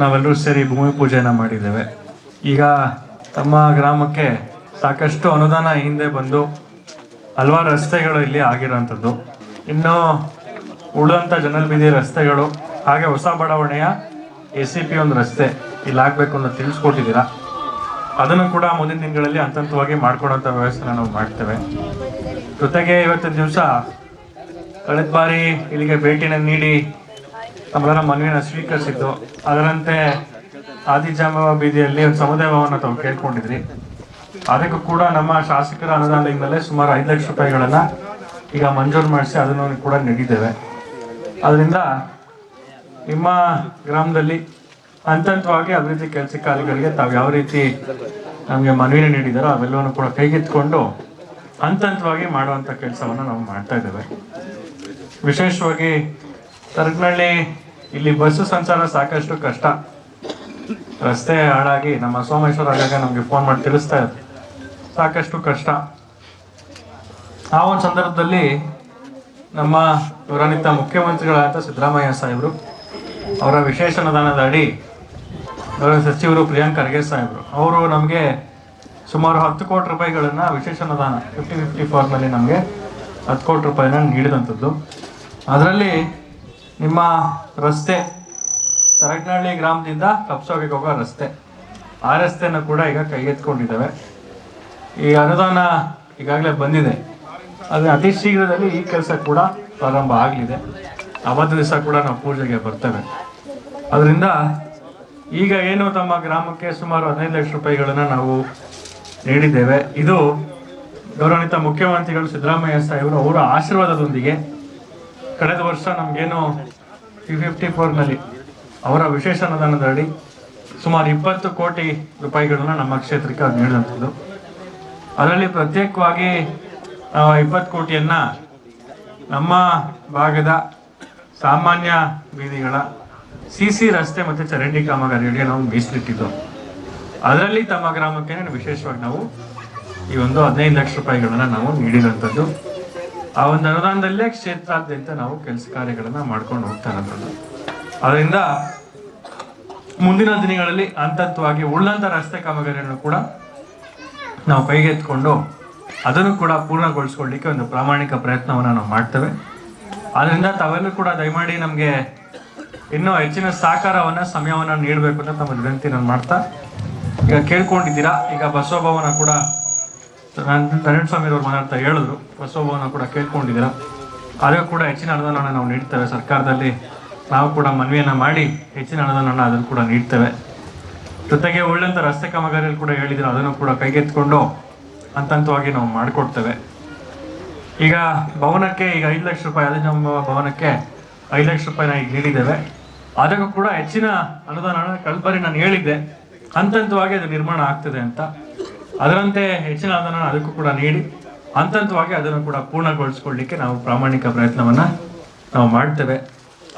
ನಾವೆಲ್ಲರೂ ಸೇರಿ ಭೂಮಿ ಪೂಜೆಯನ್ನು ಮಾಡಿದ್ದೇವೆ. ಈಗ ತಮ್ಮ ಗ್ರಾಮಕ್ಕೆ ಸಾಕಷ್ಟು ಅನುದಾನ ಹಿಂದೆ ಬಂದು ಹಲವಾರು ರಸ್ತೆಗಳು ಇಲ್ಲಿ ಆಗಿರೋಂಥದ್ದು ಇನ್ನು ಉಳಿದಂಥ ಜನಲ್ ಬೀದಿ ರಸ್ತೆಗಳು, ಹಾಗೆ ಹೊಸ ಬಡಾವಣೆಯ ಎ ಸಿ ಪಿ ಒಂದು ರಸ್ತೆ ಇಲ್ಲಿ ಆಗಬೇಕು ಅಂತ ತಿಳಿಸ್ಕೊಟ್ಟಿದ್ದೀರಾ. ಅದನ್ನು ಕೂಡ ಮುಂದಿನ ದಿನಗಳಲ್ಲಿ ಹಂತ ಹಂತವಾಗಿ ಮಾಡ್ಕೊಡೋಂಥ ವ್ಯವಸ್ಥೆನ ನಾವು ಮಾಡ್ತೇವೆ. ಜೊತೆಗೆ ಇವತ್ತಿನ ದಿವಸ ಕಳೆದ ಬಾರಿ ಇಲ್ಲಿಗೆ ಭೇಟಿನ ನೀಡಿ ತಮ್ಮೆಲ್ಲರ ಮನವಿಯನ್ನು ಸ್ವೀಕರಿಸಿದ್ದು. ಅದರಂತೆ ಆದಿಜಾಂಬವ ಬೀದಿಯಲ್ಲಿ ಒಂದು ಸಮುದಾಯ ಭವನ ತಾವು ಕೇಳ್ಕೊಂಡಿದ್ರಿ. ಅದಕ್ಕೂ ಕೂಡ ನಮ್ಮ ಶಾಸಕರ ಅನುದಾನದಿಂದಲೇ ಸುಮಾರು ಐದು ಲಕ್ಷ ರೂಪಾಯಿಗಳನ್ನ ಈಗ ಮಂಜೂರು ಮಾಡಿಸಿ ಅದನ್ನು ಕೂಡ ನೀಡಿದ್ದೇವೆ. ಅದರಿಂದ ನಿಮ್ಮ ಗ್ರಾಮದಲ್ಲಿ ಹಂತ ಹಂತವಾಗಿ ಅಭಿವೃದ್ಧಿ ಕೆಲಸ ಕಾರ್ಯಗಳಿಗೆ ತಾವು ಯಾವ ರೀತಿ ನಮಗೆ ಮನವಿನ ನೀಡಿದಾರೋ ಅವೆಲ್ಲವನ್ನು ಕೂಡ ಕೈಗೆತ್ತಿಕೊಂಡು ಹಂತ ಹಂತವಾಗಿ ಮಾಡುವಂಥ ಕೆಲಸವನ್ನು ನಾವು ಮಾಡ್ತಾ ಇದ್ದೇವೆ. ವಿಶೇಷವಾಗಿ ತರಗನಹಳ್ಳಿ ಇಲ್ಲಿ ಬಸ್ಸು ಸಂಚಾರ ಸಾಕಷ್ಟು ಕಷ್ಟ. ರಸ್ತೆ ಹಾಳಾಗಿ ನಮ್ಮ ಸೋಮೇಶ್ವರ ಆಗಾಗ ನಮಗೆ ಫೋನ್ ಮಾಡಿ ತಿಳಿಸ್ತಾ ಇದ್ರು. ಸಾಕಷ್ಟು ಕಷ್ಟ. ಆ ಒಂದು ಸಂದರ್ಭದಲ್ಲಿ ನಮ್ಮ ಗೌರವಾನ್ವಿತ ಮುಖ್ಯಮಂತ್ರಿಗಳಾದ ಸಿದ್ದರಾಮಯ್ಯ ಸಾಹೇಬರು, ಅವರ ವಿಶೇಷ ಅನುದಾನದ ಅಡಿ ಅವರ ಸಚಿವರು ಪ್ರಿಯಾಂಕ್ ಖರ್ಗೆ ಸಾಹೇಬರು, ಅವರು ನಮಗೆ ಸುಮಾರು ಹತ್ತು ಕೋಟಿ ರೂಪಾಯಿಗಳನ್ನು ವಿಶೇಷ ಅನುದಾನ ಫಿಫ್ಟಿ ಫಿಫ್ಟಿ ಫೋರ್ನಲ್ಲಿ ನಮಗೆ ಹತ್ತು ಕೋಟಿ ರೂಪಾಯಿನ ನೀಡಿದಂಥದ್ದು. ಅದರಲ್ಲಿ ನಿಮ್ಮ ರಸ್ತೆ ತರಕನಹಳ್ಳಿ ಗ್ರಾಮದಿಂದ ಕಪ್ಸೋಗೆ ಹೋಗೋ ರಸ್ತೆ. ಆ ರಸ್ತೆನ ಕೂಡ ಈಗ ಕೈಗೆತ್ಕೊಂಡಿದ್ದಾವೆ ಈ ಅನುದಾನ ಈಗಾಗಲೇ ಬಂದಿದೆ. ಅದು ಅತಿ ಶೀಘ್ರದಲ್ಲಿ ಈ ಕೆಲಸ ಕೂಡ ಪ್ರಾರಂಭ ಆಗಲಿದೆ. ಅವತ್ತು ದಿವಸ ಕೂಡ ನಾವು ಪೂಜೆಗೆ ಬರ್ತೇವೆ. ಅದರಿಂದ ಈಗ ಏನು ತಮ್ಮ ಗ್ರಾಮಕ್ಕೆ ಸುಮಾರು ಹದಿನೈದು ಲಕ್ಷ ರೂಪಾಯಿಗಳನ್ನು ನಾವು ನೀಡಿದ್ದೇವೆ. ಇದು ಗೌರವಾನ್ವಿತ ಮುಖ್ಯಮಂತ್ರಿಗಳು ಸಿದ್ದರಾಮಯ್ಯ ಸಾಹೇಬರು ಅವರ ಆಶೀರ್ವಾದದೊಂದಿಗೆ ಕಳೆದ ವರ್ಷ ನಮಗೇನು ಟಿ ಫಿಫ್ಟಿ ಫೋರ್ನಲ್ಲಿ ಅವರ ವಿಶೇಷ ಅನುದಾನದಡಿ ಸುಮಾರು ಇಪ್ಪತ್ತು ಕೋಟಿ ರೂಪಾಯಿಗಳನ್ನು ನಮ್ಮ ಕ್ಷೇತ್ರಕ್ಕೆ ಅವ್ರು ನೀಡಿದಂಥದ್ದು. ಅದರಲ್ಲಿ ಪ್ರತ್ಯೇಕವಾಗಿ ಇಪ್ಪತ್ತು ಕೋಟಿಯನ್ನು ನಮ್ಮ ಭಾಗದ ಸಾಮಾನ್ಯ ಬೀದಿಗಳ ಸಿ ಸಿ ರಸ್ತೆ ಮತ್ತು ಚರಂಡಿ ಕಾಮಗಾರಿಗಳಿಗೆ ನಾವು ಮೀಸಲಿಟ್ಟಿದ್ದು. ಅದರಲ್ಲಿ ತಮ್ಮ ಗ್ರಾಮಕ್ಕೆ ವಿಶೇಷವಾಗಿ ನಾವು ಈ ಒಂದು ಹದಿನೈದು ಲಕ್ಷ ರೂಪಾಯಿಗಳನ್ನು ನಾವು ನೀಡಿದಂಥದ್ದು. ಆ ಒಂದು ಅನುದಾನದಲ್ಲೇ ಕ್ಷೇತ್ರಾದ್ಯಂತ ನಾವು ಕೆಲಸ ಕಾರ್ಯಗಳನ್ನ ಮಾಡ್ಕೊಂಡು ಹೋಗ್ತಾ ಇರೋದು ಅದರಿಂದ ಮುಂದಿನ ದಿನಗಳಲ್ಲಿ ಅಂತತ್ವವಾಗಿ ಉಳ್ಳಂತ ರಸ್ತೆ ಕಾಮಗಾರಿಯನ್ನು ಕೂಡ ನಾವು ಕೈಗೆತ್ಕೊಂಡು ಅದನ್ನು ಕೂಡ ಪೂರ್ಣಗೊಳಿಸ್ಕೊಳ್ಳಿಕ್ಕೆ ಒಂದು ಪ್ರಾಮಾಣಿಕ ಪ್ರಯತ್ನವನ್ನು ನಾವು ಮಾಡ್ತೇವೆ. ಆದ್ದರಿಂದ ತಾವೆಲ್ಲರೂ ಕೂಡ ದಯಮಾಡಿ ನಮಗೆ ಇನ್ನೂ ಹೆಚ್ಚಿನ ಸಹಕಾರವನ್ನ, ಸಮಯವನ್ನ ನೀಡಬೇಕು ಅಂತ ತಮ್ಮ ವಿನಂತಿ ನಾನು ಮಾಡ್ತಾ ಈಗ ಕೇಳ್ಕೊಂಡಿದ್ದೀರಾ? ಈಗ ಬಸವಭವನ ಕೂಡ ನಾರಾಯಣ ಸ್ವಾಮಿ ಅವರು ಮಾತಾಡ್ತಾ ಹೇಳಿದ್ರು. ಬಸವಭವನ ಕೂಡ ಕೇಳ್ಕೊಂಡಿದ್ದೀರಾ? ಅದಕ್ಕೂ ಕೂಡ ಹೆಚ್ಚಿನ ಅನುದಾನವನ್ನು ನಾವು ನೀಡ್ತೇವೆ ಸರ್ಕಾರದಲ್ಲಿ. ನಾವು ಕೂಡ ಮನವಿಯನ್ನು ಮಾಡಿ ಹೆಚ್ಚಿನ ಅನುದಾನವನ್ನು ಅದನ್ನು ಕೂಡ ನೀಡ್ತೇವೆ. ಜೊತೆಗೆ ಒಳ್ಳೆಯಂಥ ರಸ್ತೆ ಕಾಮಗಾರಿಯಲ್ಲಿ ಕೂಡ ಹೇಳಿದ್ರು. ಅದನ್ನು ಕೂಡ ಕೈಗೆತ್ತಿಕೊಂಡು ಹಂತ ಹಂತವಾಗಿ ನಾವು ಮಾಡಿಕೊಡ್ತೇವೆ. ಈಗ ಭವನಕ್ಕೆ ಈಗ ಐದು ಲಕ್ಷ ರೂಪಾಯಿ ಅದೇ ನಮ್ಮ ಭವನಕ್ಕೆ ಐದು ಲಕ್ಷ ರೂಪಾಯಿನ ಈಗ ನೀಡಿದ್ದೇವೆ. ಅದಕ್ಕೂ ಕೂಡ ಹೆಚ್ಚಿನ ಅನುದಾನ ಕಲ್ಪರಿ ಬಾರಿ ನಾನು ಹೇಳಿದ್ದೆ. ಹಂತ ಹಂತವಾಗಿ ಅದು ನಿರ್ಮಾಣ ಆಗ್ತದೆ ಅಂತ. ಅದರಂತೆ ಹೆಚ್ಚಿನ ಅನುದಾನ ಅದಕ್ಕೂ ಕೂಡ ನೀಡಿ ಹಂತ ಹಂತವಾಗಿ ಅದನ್ನು ಕೂಡ ಪೂರ್ಣಗೊಳಿಸ್ಕೊಳ್ಳಿಕ್ಕೆ ನಾವು ಪ್ರಾಮಾಣಿಕ ಪ್ರಯತ್ನವನ್ನ ನಾವು ಮಾಡ್ತೇವೆ.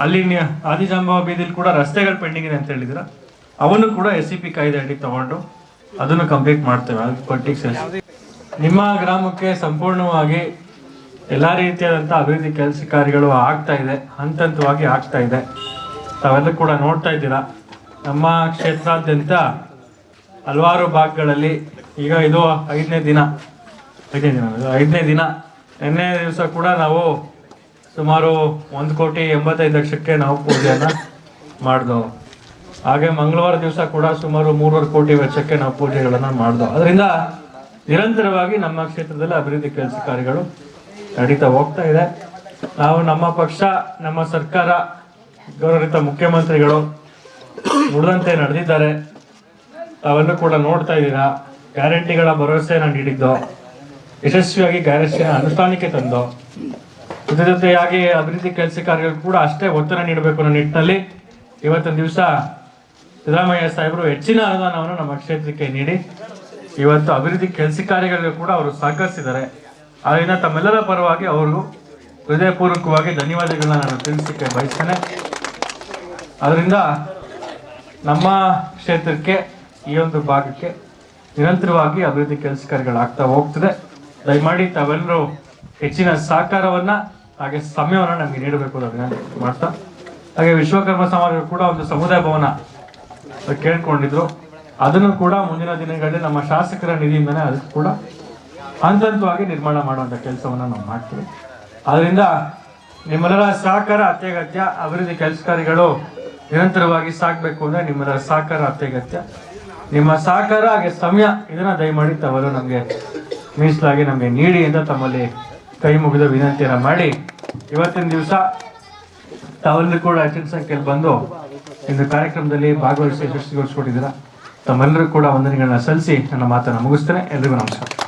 ಅಲ್ಲಿ ಆದಿಜಾಂಬವ ಬೀದಿಲಿ ಕೂಡ ರಸ್ತೆಗಳು ಪೆಂಡಿಂಗ್ ಇದೆ ಅಂತ ಹೇಳಿದ್ರ ಅವನು ಕೂಡ ಎಸ್ ಸಿ ಪಿ ಕಾಯ್ದೆ ಅಡಿ ತಗೊಂಡು ಅದನ್ನು ಕಂಪ್ಲೀಟ್ ಮಾಡ್ತೇವೆ. ಅದು ನಿಮ್ಮ ಗ್ರಾಮಕ್ಕೆ ಸಂಪೂರ್ಣವಾಗಿ ಎಲ್ಲಾ ರೀತಿಯಾದಂಥ ಅಭಿವೃದ್ಧಿ ಕೆಲಸ ಕಾರ್ಯಗಳು ಆಗ್ತಾ ಇದೆ. ಹಂತ ಹಂತವಾಗಿ ಆಗ್ತಾ ಇದೆ. ತಾವೆಲ್ಲ ಕೂಡ ನೋಡ್ತಾ ಇದ್ದೀರಾ? ನಮ್ಮ ಕ್ಷೇತ್ರಾದ್ಯಂತ ಹಲವಾರು ಭಾಗಗಳಲ್ಲಿ ಈಗ ಇದು ಐದನೇ ದಿನ. ಐದನೇ ದಿನ ಐದನೇ ದಿನ. ನಿನ್ನೆ ದಿವಸ ಕೂಡ ನಾವು ಸುಮಾರು ಒಂದು ಕೋಟಿ ಎಂಬತ್ತೈದು ಲಕ್ಷಕ್ಕೆ ನಾವು ಪೂಜೆಯನ್ನು ಮಾಡಿದೆವು ಹಾಗೆ ಮಂಗಳವಾರ ದಿವಸ ಕೂಡ ಸುಮಾರು ಮೂರುವರೆ ಕೋಟಿ ವೆಚ್ಚಕ್ಕೆ ನಾವು ಪೂಜೆಗಳನ್ನು ಮಾಡಿದೆವು ಅದರಿಂದ ನಿರಂತರವಾಗಿ ನಮ್ಮ ಕ್ಷೇತ್ರದಲ್ಲಿ ಅಭಿವೃದ್ಧಿ ಕೆಲಸ ಕಾರ್ಯಗಳು ನಡೀತಾ ಹೋಗ್ತಾ ಇದೆ. ನಾವು ನಮ್ಮ ಪಕ್ಷ, ನಮ್ಮ ಸರ್ಕಾರ ಗೌರವಿತ ಮುಖ್ಯಮಂತ್ರಿಗಳು ಉಳಿದಂತೆ ನಡೆದಿದ್ದಾರೆ. ತಾವೆಲ್ಲೂ ಕೂಡ ನೋಡ್ತಾ ಇದ್ದೀರಾ? ಗ್ಯಾರಂಟಿಗಳ ಭರವಸೆಯನ್ನು ನೀಡಿದ್ದು. ಯಶಸ್ವಿಯಾಗಿ ಗ್ಯಾರಂಟಿನ ಅನುಷ್ಠಾನಕ್ಕೆ ತಂದು. ಜೊತೆ ಜೊತೆಯಾಗಿ ಅಭಿವೃದ್ಧಿ ಕೆಲಸ ಕಾರ್ಯಗಳು ಕೂಡ ಅಷ್ಟೇ ಒತ್ತಡ ನೀಡಬೇಕು ಅನ್ನೋ ನಿಟ್ಟಿನಲ್ಲಿ ಇವತ್ತಿನ ದಿವಸ ಸಿದ್ದರಾಮಯ್ಯ ಸಾಹೇಬರು ಹೆಚ್ಚಿನ ಅನುದಾನವನ್ನು ನಮ್ಮ ಕ್ಷೇತ್ರಕ್ಕೆ ನೀಡಿ, ಇವತ್ತು ಅಭಿವೃದ್ಧಿ ಕೆಲಸ ಕಾರ್ಯಗಳಿಗೆ ಕೂಡ ಅವರು ಸಹಕರಿಸಿದ್ದಾರೆ. ಆದ್ದರಿಂದ ತಮ್ಮೆಲ್ಲರ ಪರವಾಗಿ ಅವರು ಹೃದಯಪೂರ್ವಕವಾಗಿ ಧನ್ಯವಾದಗಳನ್ನ ನಾನು ತಿಳಿಸಲಿಕ್ಕೆ ಬಯಸ್ತೇನೆ. ಅದರಿಂದ ನಮ್ಮ ಕ್ಷೇತ್ರಕ್ಕೆ ಈ ಒಂದು ಭಾಗಕ್ಕೆ ನಿರಂತರವಾಗಿ ಅಭಿವೃದ್ಧಿ ಕೆಲಸ ಕಾರ್ಯಗಳಾಗ್ತಾ ಹೋಗ್ತದೆ. ದಯಮಾಡಿ ತಾವೆಲ್ಲರೂ ಹೆಚ್ಚಿನ ಸಹಕಾರವನ್ನ ಹಾಗೆ ಸಮಯವನ್ನು ನಮಗೆ ನೀಡಬೇಕು ವಿನಂತಿ ಮಾಡ್ತಾ, ಹಾಗೆ ವಿಶ್ವಕರ್ಮ ಸಮಾಜ ಕೂಡ ಒಂದು ಸಮುದಾಯ ಭವನ ಕೇಳ್ಕೊಂಡಿದ್ರು. ಅದನ್ನು ಕೂಡ ಮುಂದಿನ ದಿನಗಳಲ್ಲಿ ನಮ್ಮ ಶಾಸಕರ ನಿಧಿಯಿಂದನೇ ಅದಕ್ಕೆ ಕೂಡ ಹಂತ ಹಂತವಾಗಿ ನಿರ್ಮಾಣ ಮಾಡುವಂಥ ಕೆಲಸವನ್ನು ನಾವು ಮಾಡ್ತೀವಿ. ಅದರಿಂದ ನಿಮ್ಮೆಲ್ಲರ ಸಹಕಾರ, ಅತ್ಯಗತ್ಯ, ಅಭಿವೃದ್ಧಿ ಕೆಲಸ ಕಾರ್ಯಗಳು ನಿರಂತರವಾಗಿ ಸಾಗಬೇಕು ಅಂದ್ರೆ ನಿಮ್ಮೆಲ್ಲರ ಸಹಕಾರ, ಅತ್ಯಗತ್ಯ. ನಿಮ್ಮ ಸಹಕಾರ ಹಾಗೆ ಸಮಯ ಇದನ್ನ ದಯಮಾಡಿ ತವರು ನಮಗೆ ಮೀಸಲಾಗಿ ನಮಗೆ ನೀಡಿ ಅಂತ ತಮ್ಮಲ್ಲಿ ಕೈ ಮುಗಿದ ವಿನಂತಿಯನ್ನ ಮಾಡಿ. ಇವತ್ತಿನ ದಿವಸ ತಾವೆಲ್ಲರೂ ಕೂಡ ಹೆಚ್ಚಿನ ಸಂಖ್ಯೆಯಲ್ಲಿ ಬಂದು ಇಂದು ಕಾರ್ಯಕ್ರಮದಲ್ಲಿ ಭಾಗವಹಿಸಿ ಯಶಸ್ವಿಗೊಳಿಸ್ಕೊಟ್ಟಿದ್ದೀರಾ. ತಮ್ಮೆಲ್ಲರೂ ಕೂಡ ವಂದನೆಗಳನ್ನ ಸಲ್ಲಿಸಿ ನನ್ನ ಮಾತನ್ನು ಮುಗಿಸ್ತೇನೆ. ಎಲ್ರಿಗೂ ನಮಸ್ಕಾರ.